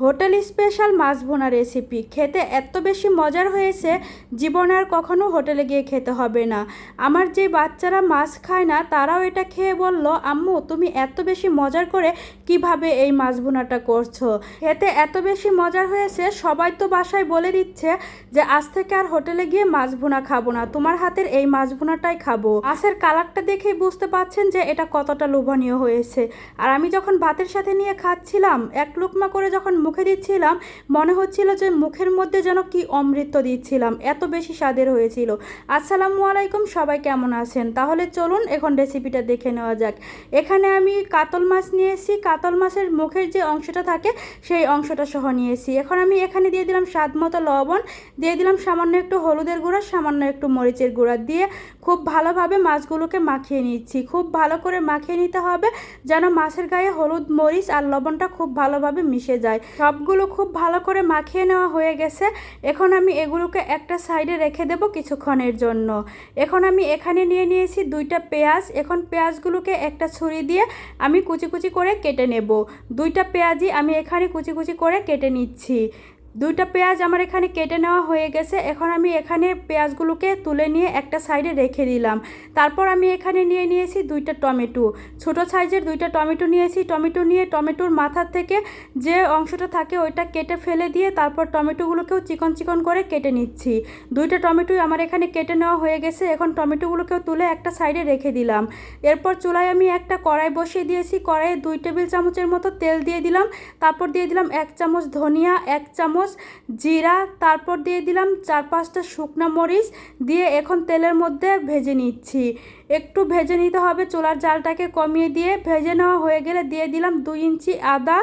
Hotel special মাছ ভোনা recipe. খেতে এত বেশি মজার হয়েছে, জীবনে আর কখনো হোটেলে গিয়ে খেতে হবে না। আমার যে বাচ্চারা মাছ খায় না, তারাও এটা খেয়ে বলল, আম্মু, তুমি এত বেশি মজার করে কীভাবে এই মাছ ভোনাটা করছ? খেতে এত বেশি মজার হয়েছে, সবাই তো বাসায় বলে দিচ্ছে যে, আজ থেকে আর হোটেলে গিয়ে মাছ ভোনা খাব না, তোমার হাতের এই মাছ ভোনাটাই খাব। মাছের কালারটা দেখেই বুঝতে পারছেন যে, এটা কতটা লোভনীয় হয়েছে। আর আমি যখন ভাতের সাথে নিয়ে খাচ্ছিলাম, এক লুকমা করে যখন মুখে দিচ্ছিলাম, মনে হচ্ছিল যে মুখের মধ্যে যেন কি অমৃত দিচ্ছিলাম, এত বেশি স্বাদের হয়েছিল। আসসালামু আলাইকুম, সবাই কেমন আছেন? তাহলে চলুন এখন রেসিপিটা দেখে নেওয়া যাক। এখানে আমি কাতল মাছ নিয়েছি, কাতল মাছের মুখের যে অংশটা থাকে, সেই অংশটা সহ নিয়েছি। এখন আমি এখানে দিয়ে দিলাম স্বাদ মতো লবণ, দিয়ে দিলাম সামান্য একটু হলুদের গুঁড়া, সামান্য একটু মরিচের গুঁড়া দিয়ে খুব ভালোভাবে মাছগুলোকে মাখিয়ে নিচ্ছি। খুব ভালো করে মাখিয়ে নিতে হবে, যেন মাছের গায়ে হলুদ, মরিচ আর লবণটা খুব ভালোভাবে মিশে যায়। সবগুলো খুব ভালো করে মাখিয়ে নেওয়া হয়ে গেছে। এখন আমি এগুলোকে একটা সাইডে রেখে দেব কিছুক্ষণের জন্য। এখন আমি এখানে নিয়ে নিয়েছি দুইটা পেঁয়াজ। এখন পেঁয়াজগুলোকে একটা ছুরি দিয়ে আমি কুচি কুচি করে কেটে নেব। দুইটা পেঁয়াজই আমি এখানে কুচি কুচি করে কেটে নিচ্ছি। দুইটা পেঁয়াজ আমার এখানে কেটে নেওয়া হয়ে গেছে। এখন আমি এখানে পেঁয়াজগুলোকে তুলে নিয়ে একটা সাইডে রেখে দিলাম। তারপর আমি এখানে নিয়ে নিয়েছি দুইটা টমেটো। ছোট সাইজের দুইটা টমেটো নিয়েছি। টমেটো নিয়ে টমেটোর মাথার থেকে যে অংশটা থাকে ওইটা কেটে ফেলে দিয়ে তারপর টমেটোগুলোকেও চিকন চিকন করে কেটে নিচ্ছি। দুইটা টমেটোই আমার এখানে কেটে নেওয়া হয়ে গেছে। এখন টমেটোগুলোকেও তুলে একটা সাইডে রেখে দিলাম। এরপর চুলায় আমি একটা কড়াই বসিয়ে দিয়েছি। কড়াইয়ে দুই টেবিল চামচের মতো তেল দিয়ে দিলাম। তারপর দিয়ে দিলাম এক চামচ ধনিয়া, এক চামচ জিরা, তারপর দিয়ে দিলাম চার পাঁচটা শুকনো মরিচ, দিয়ে এখন তেলের মধ্যে ভেজে নিচ্ছি। একটু ভেজে নিতে হবে, চোলার জালটাকে কমিয়ে দিয়ে ভেজে নেওয়া হয়ে গেলে দিয়ে দিলাম দুই ইঞ্চি আদা,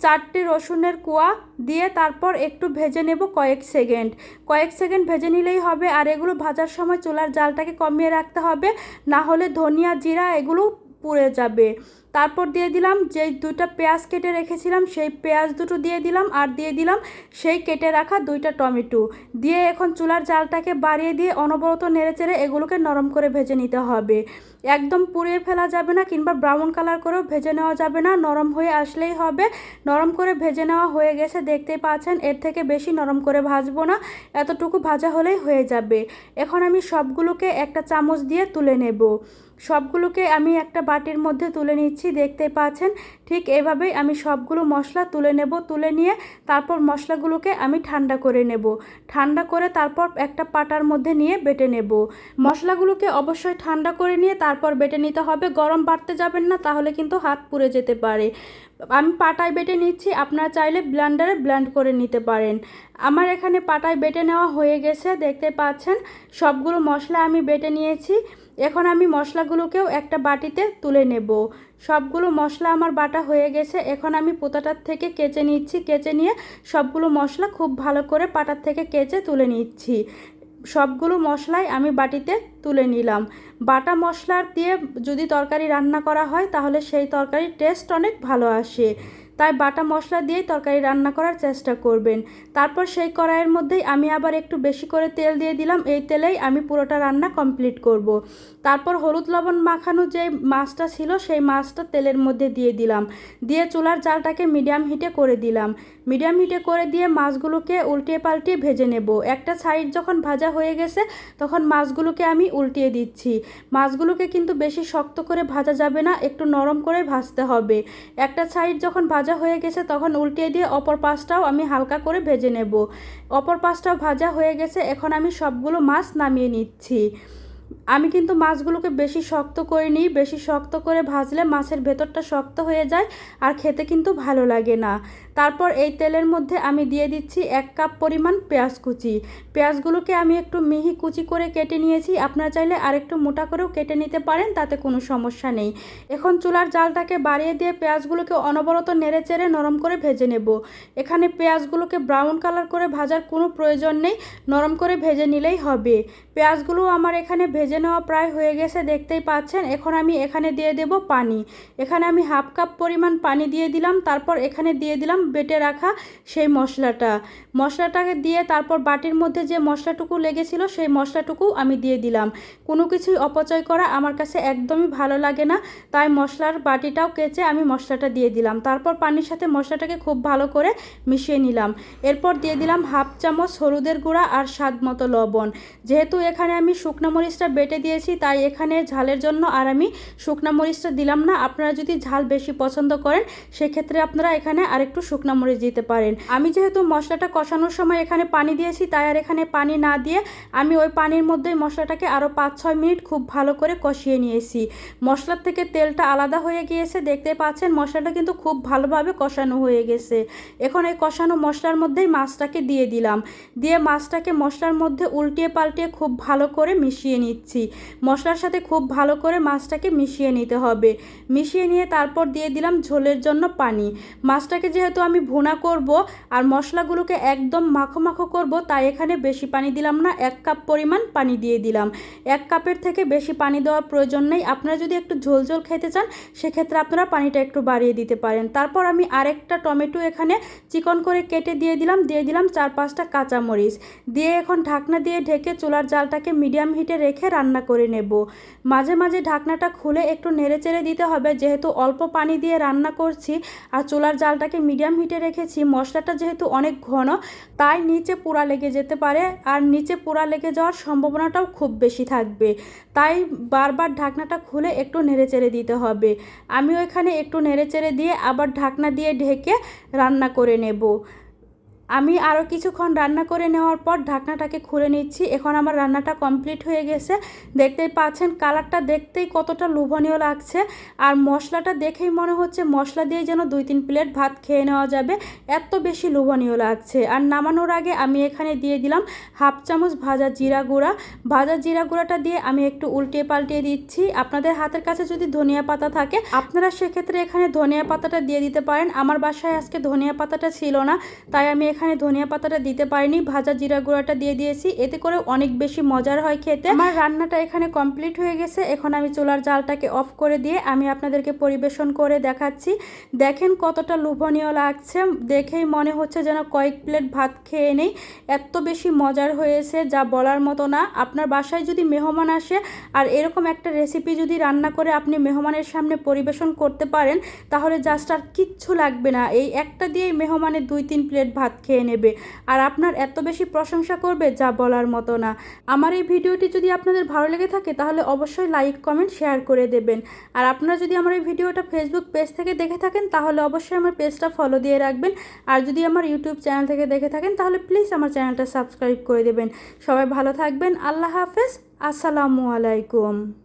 চারটে রসুনের কোয়া, দিয়ে তারপর একটু ভেজে নেব কয়েক সেকেন্ড। কয়েক সেকেন্ড ভেজে নিলেই হবে, আর এগুলো ভাজার সময় চুলার জালটাকে কমিয়ে রাখতে হবে, না হলে ধনিয়া, জিরা, এগুলো পুড়ে যাবে। তারপর দিয়ে দিলাম, যেই দুইটা পেঁয়াজ কেটে রেখেছিলাম, সেই পেঁয়াজ দুটো দিয়ে দিলাম আর দিয়ে দিলাম সেই কেটে রাখা দুইটা টমেটো। দিয়ে এখন চুলার জালটাকে বাড়িয়ে দিয়ে অনবরত নেড়েচেড়ে এগুলোকে নরম করে ভেজে নিতে হবে। একদম পুড়িয়ে ফেলা যাবে না কিংবা ব্রাউন কালার করেও ভেজে নেওয়া যাবে না, নরম হয়ে আসলেই হবে। নরম করে ভেজে নেওয়া হয়ে গেছে, দেখতেই পাচ্ছেন, এর থেকে বেশি নরম করে ভাজবো না, এতটুকু ভাজা হলেই হয়ে যাবে। এখন আমি সবগুলোকে একটা চামচ দিয়ে তুলে নেব। সবগুলোকে আমি একটা বাটির মধ্যে তুলে নিচ্ছি। দেখতে পাচ্ছেন, ঠিক এভাবেই আমি সবগুলো মশলা তুলে নেব, তুলে নিয়ে তারপর মশলাগুলোকে আমি ঠান্ডা করে নেব। ঠান্ডা করে তারপর একটা পাটার মধ্যে নিয়ে বেটে নেব। মশলাগুলোকে অবশ্যই ঠান্ডা করে নিয়ে তারপর বেটে নিতে হবে। গরম বাড়তে যাবেন না, তাহলে কিন্তু হাত পুড়ে যেতে পারে। আমি পাটায় বেটে নিচ্ছি, আপনারা চাইলে ব্লেন্ডারে ব্লেন্ড করে নিতে পারেন। আমার এখানে পাটায় বেটে নেওয়া হয়ে গেছে, দেখতে পাচ্ছেন? সবগুলো মশলা আমি বেটে নিয়েছি। এখন আমি মশলাগুলোকেও একটা বাটিতে তুলে নেব। সবগুলো মশলা আমার বাটা হয়ে গেছে। এখন আমি পোতাটার থেকে কেচে নিচ্ছি। কেচে নিয়ে সবগুলো মশলা খুব ভালো করে পাটার থেকে কেচে তুলে নিচ্ছি। সবগুলো মশলাই আমি বাটিতে তুলে নিলাম। বাটা মশলার দিয়ে যদি তরকারি রান্না করা হয়, তাহলে সেই তরকারির টেস্ট অনেক ভালো আসে। তাই বাটা মশলা দিয়েই তরকারি রান্না করার চেষ্টা করবেন। তারপর সেই কড়াইয়ের মধ্যেই আমি আবার একটু বেশি করে তেল দিয়ে দিলাম। এই তেলেই আমি পুরোটা রান্না কমপ্লিট করব। তারপর হলুদ লবণ মাখানো যে মাছটা ছিল, সেই মাছটা তেলের মধ্যে দিয়ে দিলাম। দিয়ে চুলার জালটাকে মিডিয়াম হিটে করে দিলাম। মিডিয়াম হিটে করে দিয়ে মাছগুলোকে উল্টিয়ে পাল্টিয়ে ভেজে নেব। একটা সাইড যখন ভাজা হয়ে গেছে, তখন মাছগুলোকে আমি উল্টিয়ে দিচ্ছি। মাছগুলোকে কিন্তু বেশি শক্ত করে ভাজা যাবে না, একটু নরম করে ভাজতে হবে। একটা সাইড যখন ভাজা হয়ে গেছে, তখন উল্টিয়ে দিয়ে অপর পাশটাও আমি হালকা করে ভেজে নেব। অপর পাশটাও ভাজা হয়ে গেছে, এখন আমি সবগুলো মাছ নামিয়ে নিচ্ছি। আমি কিন্তু মাছগুলোকে বেশি শক্ত করে নিই, বেশি শক্ত করে ভাজলে মাছের ভেতরটা শক্ত হয়ে যায় আর খেতে কিন্তু ভালো লাগে না। তারপর এই তেলের মধ্যে আমি দিয়ে দিচ্ছি এক কাপ পরিমাণ পেঁয়াজ কুচি। পেঁয়াজগুলোকে আমি একটু মিহি কুচি করে কেটে নিয়েছি। আপনারা চাইলে আরেকটু মোটা করেও কেটে নিতে পারেন, তাতে কোনো সমস্যা নেই। এখন চুলার জালটাকে বাড়িয়ে দিয়ে পেঁয়াজগুলোকে অনবরত নেড়ে চেড়ে নরম করে ভেজে নেব। এখানে পেঁয়াজগুলোকে ব্রাউন কালার করে ভাজার কোনো প্রয়োজন নেই, নরম করে ভেজে নিলেই হবে। পেঁয়াজগুলো আমার এখানে ভেজে ভেজে নেওয়া প্রায় হয়ে গেছে, দেখতেই পাচ্ছেন? এখন আমি এখানে দিয়ে দেব পানি। এখানে আমি হাফ কাপ পরিমাণ পানি দিয়ে দিলাম, তারপর এখানে দিয়ে দিলাম বেটে রাখা সেই মশলাটা। মশলাটাকে দিয়ে তারপর বাটির মধ্যে যে মশলাটুকু লেগেছিল, সেই মশলাটুকু আমি দিয়ে দিলাম। কোনো কিছুই অপচয় করা আমার কাছে একদমই ভালো লাগে না, তাই মশলার বাটিটাও কেচে আমি মশলাটা দিয়ে দিলাম। তারপর পানির সাথে মশলাটাকে খুব ভালো করে মিশিয়ে নিলাম। এরপর দিয়ে দিলাম হাফ চামচ হলুদের গুঁড়া আর স্বাদ মতো লবণ। যেহেতু এখানে আমি শুকনো মরিচটা বেটে দিয়েছি, তাই এখানে ঝালের জন্য আর আমি শুকনো মরিচটা দিলাম না। আপনারা যদি ঝাল বেশি পছন্দ করেন, সেক্ষেত্রে আপনারা এখানে আরেকটু শুকনো মরিচ দিতে পারেন। আমি যেহেতু মশলাটা কষানোর সময় এখানে পানি দিয়েছি, তাই আর এখানে পানি না দিয়ে আমি ওই পানির মধ্যেই মশলাটাকে আরও পাঁচ ছয় মিনিট খুব ভালো করে কষিয়ে নিয়েছি। মশলার থেকে তেলটা আলাদা হয়ে গিয়েছে, দেখতে পাচ্ছেন মশলাটা কিন্তু খুব ভালোভাবে কষানো হয়ে গেছে। এখন এই কষানো মশলার মধ্যেই মাছটাকে দিয়ে দিলাম। দিয়ে মাছটাকে মশলার মধ্যে উল্টিয়ে পাল্টিয়ে খুব ভালো করে মিশিয়ে নিচ্ছি। মশলার সাথে খুব ভালো করে মাছটাকে মিশিয়ে নিতে হবে। মিশিয়ে নিয়ে তারপর দিয়ে দিলাম ঝোলের জন্য পানি। মাছটাকে যেহেতু আমি ভুনা করব আর মশলাগুলোকে একদম মাখো মাখো করব, তাই এখানে বেশি পানি দিলাম না। এক কাপ পরিমাণ পানি দিয়ে দিলাম। এক কাপের থেকে বেশি পানি দেওয়ার প্রয়োজন নেই। আপনারা যদি একটু ঝোল ঝোল খেতে চান, সেক্ষেত্রে আপনারা পানিটা একটু বাড়িয়ে দিতে পারেন। তারপর আমি আরেকটা টমেটো এখানে চিকন করে কেটে দিয়ে দিলাম। দিয়ে দিলাম চার পাঁচটা কাঁচামরিচ। দিয়ে এখন ঢাকনা দিয়ে ঢেকে চুলার জালটাকে মিডিয়াম হিটে রেখে রান্না করে নেব। মাঝে মাঝে ঢাকনাটা খুলে একটু নেড়ে চেড়ে দিতে হবে। যেহেতু অল্প পানি দিয়ে রান্না করছি আর চুলার জালটাকে মিডিয়াম হিটে রেখেছি, মশলাটা যেহেতু অনেক ঘন, তাই নিচে পোড়া লেগে যেতে পারে আর নিচে পোড়া লেগে যাওয়ার সম্ভাবনাটাও খুব বেশি থাকবে। তাই বারবার ঢাকনাটা খুলে একটু নেড়ে চেড়ে দিতে হবে। আমিও এখানে একটু নেড়ে চেড়ে দিয়ে আবার ঢাকনা দিয়ে ঢেকে রান্না করে নেব। আমি আরও কিছুক্ষণ রান্না করে নেওয়ার পর ঢাকনাটাকে খুলে নিচ্ছি। এখন আমার রান্নাটা কমপ্লিট হয়ে গেছে। দেখতেই পাচ্ছেন, কালারটা দেখতেই কতটা লোভনীয় লাগছে। আর মশলাটা দেখেই মনে হচ্ছে মশলা দিয়ে যেন দুই তিন প্লেট ভাত খেয়ে নেওয়া যাবে। এত বেশি লোভনীয় লাগছে। আর নামানোর আগে আমি এখানে দিয়ে দিলাম হাফ চামচ ভাজা জিরা গুঁড়া। ভাজা জিরা গুঁড়াটা দিয়ে আমি একটু উল্টিয়ে পাল্টিয়ে দিচ্ছি। আপনাদের হাতের কাছে যদি ধনিয়া পাতা থাকে, আপনারা সেক্ষেত্রে এখানে ধনিয়া পাতাটা দিয়ে দিতে পারেন। আমার বাসায় আজকে ধনিয়া পাতাটা ছিল না, তাই আমি এখানে ধনিয়া পাতাটা দিতে পারিনি, ভাজা জিরা গুঁড়াটা দিয়ে দিয়েছি। এতে করে অনেক বেশি মজার হয় খেতে। আমার রান্নাটা এখানে কমপ্লিট হয়ে গেছে। এখন আমি চুলার জালটাকে অফ করে দিয়ে আমি আপনাদেরকে পরিবেশন করে দেখাচ্ছি। দেখেন কতটা লোভনীয় লাগছে। দেখেই মনে হচ্ছে যেন কয়েক প্লেট ভাত খেয়ে নেই। এত বেশি মজার হয়েছে, যা বলার মতো না। আপনার বাসায় যদি মেহমান আসে, আর এরকম একটা রেসিপি যদি রান্না করে আপনি মেহমানের সামনে পরিবেশন করতে পারেন, তাহলে জাস্ট আর কিচ্ছু লাগবে না। এই একটা দিয়েই মেহমানের দুই তিন প্লেট ভাত খেয়ে নেবে। আর আপনার এত বেশি প্রশংসা করবে যা বলার মতো না। আমার এই ভিডিওটি যদি আপনাদের ভালো লেগে থাকে, তাহলে অবশ্যই লাইক কমেন্ট শেয়ার করে দেবেন। আর আপনারা যদি আমার এই ভিডিওটা ফেসবুক পেজ থেকে দেখে থাকেন, তাহলে অবশ্যই আমার পেজটা ফলো দিয়ে রাখবেন। আর যদি আমার ইউটিউব চ্যানেল থেকে দেখে থাকেন, তাহলে প্লিজ আমার চ্যানেলটা সাবস্ক্রাইব করে দেবেন। সবাই ভালো থাকবেন। আল্লাহ হাফেজ। আসসালামু আলাইকুম।